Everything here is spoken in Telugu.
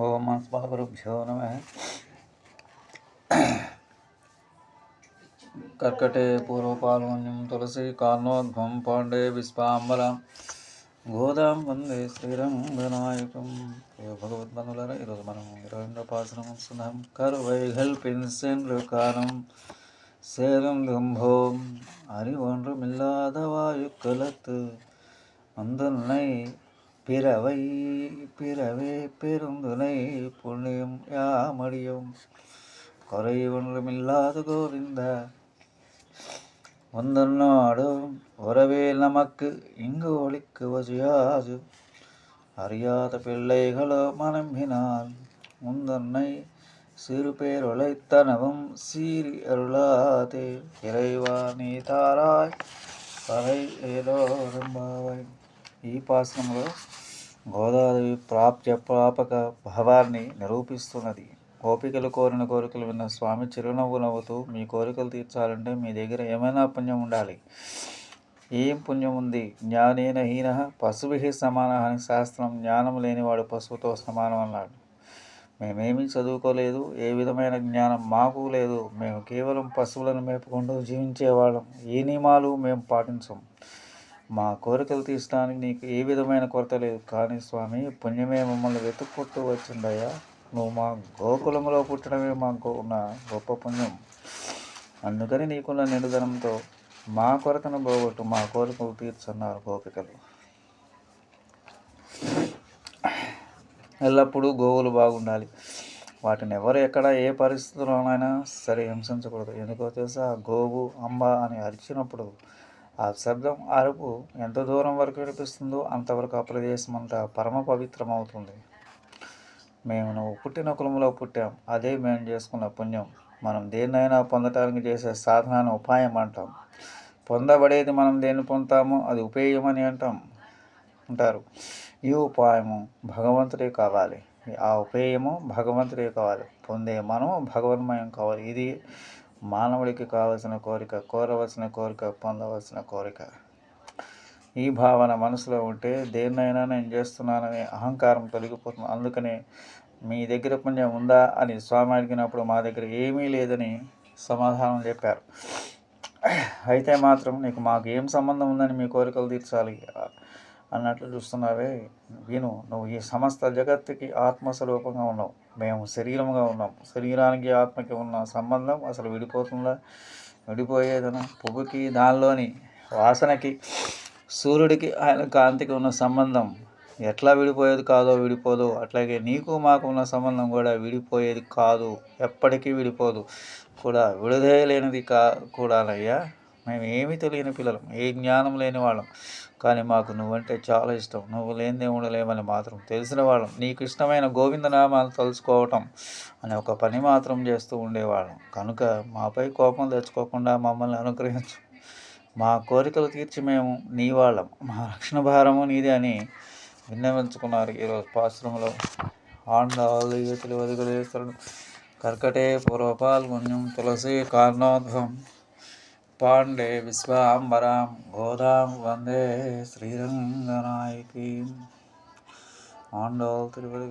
ఓం అస్మగురుభ్యో నమ కర్కటే పూర్వపాల్వన్యం తులసి కార్ణోద్భం పాండే విశ్వాంబరం గోదాం వందే శ్రీరంగనాయకం ప్రియ భగవద్బంధులారా ఈరోజు మనం ఇరవై రెండో పాసనం వస్తున్నాం కరువైగల్ పెన్సెన్లు కారం சேரும் தும்போம் அறிவொன்றுமில்லாத வாயுக்களத்து வந்துன்னை பிறவை பிறவே பெருந்துணை புண்ணியம் யாமடியும். குறை ஒன்றுமில்லாத கோவிந்த முந்தன் நாடும் உறவே நமக்கு இங்கு ஒழிக்கு வசியாது. அறியாத பிள்ளைகளோ மனம்பினால் முந்தன்னை சிறு பேர் உழைத்தனவும் சீறி அருளாதே. இறைவா நீ தாராய் பகை ஏதோ ఈ పాసనంలో గోదావరి ప్రాప్య ప్రాపక భావాన్ని నిరూపిస్తున్నది. గోపికలు కోరిన కోరికలు విన్న స్వామి చిరునవ్వు నవ్వుతూ మీ కోరికలు తీర్చాలంటే మీ దగ్గర ఏమైనా పుణ్యం ఉండాలి. ఏం పుణ్యం ఉంది? జ్ఞానేన హీన పశుభి సమాన అని శాస్త్రం జ్ఞానం లేనివాడు పశువుతో సమానం అన్నాడు. మేమేమీ చదువుకోలేదు. ఏ విధమైన జ్ఞానం మాకు లేదు. మేము కేవలం పశువులను మేపుకుంటూ జీవించేవాళ్ళం. ఏ నియమాలు మేము పాటించం? మా కోరికలు తీర్చడానికి నీకు ఏ విధమైన కొరత లేదు. కానీ స్వామి పుణ్యమే మమ్మల్ని వెతుక్కుంటూ వచ్చిందయ్యా. నువ్వు మా గోకులంలో పుట్టడమే మాకు ఉన్న గొప్ప పుణ్యం. అందుకని నీకున్న నిడుదనంతో మా కొరతను పోగొట్టు మా కోరికలు తీర్చున్నారు గోపికలు. ఎల్లప్పుడూ గోవులు బాగుండాలి. వాటిని ఎవరు ఎక్కడ ఏ పరిస్థితుల్లోనైనా సరే హింసించకూడదు. ఎందుకో తెలుసా? గోవు అంబ అని అరిచినప్పుడు ఆ శబ్దం అరుపు ఎంత దూరం వరకు వినిపిస్తుందో అంతవరకు ఆ ప్రదేశం అంతా పరమ పవిత్రం అవుతుంది మేము నువ్వు పుట్టిన కులంలో పుట్టాం. అదే మేము చేసుకున్న పుణ్యం. మనం దేన్నైనా పొందటానికి చేసే సాధనాన్ని ఉపాయం అంటాం. పొందబడేది మనం దేన్ని పొందుతామో అది ఉపేయమని అంటాం అంటారు. ఈ ఉపాయము భగవంతుడే కావాలి. ఆ ఉపేయము భగవంతుడే కావాలి. పొందే మనము భగవన్మయం కావాలి. ఇది మానవుడికి కావలసిన కోరిక కోరవలసిన కోరిక పొందవలసిన కోరిక. ఈ భావన మనసులో ఉంటే దేన్నైనా నేను చేస్తున్నాననే అహంకారం తొలగిపోతుంది. అందుకనే మీ దగ్గర పుణ్యం ఉందా అని స్వామి అడిగినప్పుడు మా దగ్గర ఏమీ లేదని సమాధానం చెప్పారు. అయితే మాత్రం నీకు మాకు ఏం సంబంధం ఉందని మీ కోరికలు తీర్చాలి. అన్నట్లు చూస్తున్నావే. విను నువ్వు ఈ సమస్త జగత్తుకి ఆత్మస్వరూపంగా ఉన్నావు. మేము శరీరంగా ఉన్నాం. శరీరానికి ఆత్మకి ఉన్న సంబంధం అసలు విడిపోతుందా? విడిపోయేదన? పువ్వుకి దానిలోని వాసనకి సూర్యుడికి ఆయన కాంతికి ఉన్న సంబంధం ఎట్లా విడిపోయేది కాదో విడిపోదు. అట్లాగే నీకు మాకు ఉన్న సంబంధం కూడా విడిపోయేది కాదు. ఎప్పటికీ విడిపోదు. కూడా విడుదయలేనిది కా కూడానయ్యా. మేము ఏమీ తెలియని పిల్లలం ఏ జ్ఞానం లేని వాళ్ళం. కానీ మాకు నువ్వంటే చాలా ఇష్టం. నువ్వు లేనిదే ఉండలేమని మాత్రం తెలిసిన వాళ్ళం. నీకు ఇష్టమైన గోవిందనామాలు తలుచుకోవటం అనే ఒక పని మాత్రం చేస్తూ ఉండేవాళ్ళం. కనుక మాపై కోపం తెచ్చుకోకుండా మమ్మల్ని అనుగ్రహించు. మా కోరికలు తీర్చి మేము నీ వాళ్ళం. మా రక్షణ భారము నీదే అని విన్నవించుకున్నారు ఈరోజు పాశ్రమంలో ఆండాలు యువతులు వదిలేస్తారు కర్కటే పూర్వపాల్గొన్యం తులసి కారణోద్భవం. పాండే విశ్వాంబరాం గోదాం వందే శ్రీరంగనాయకి ఆండోల్ తిరుపతి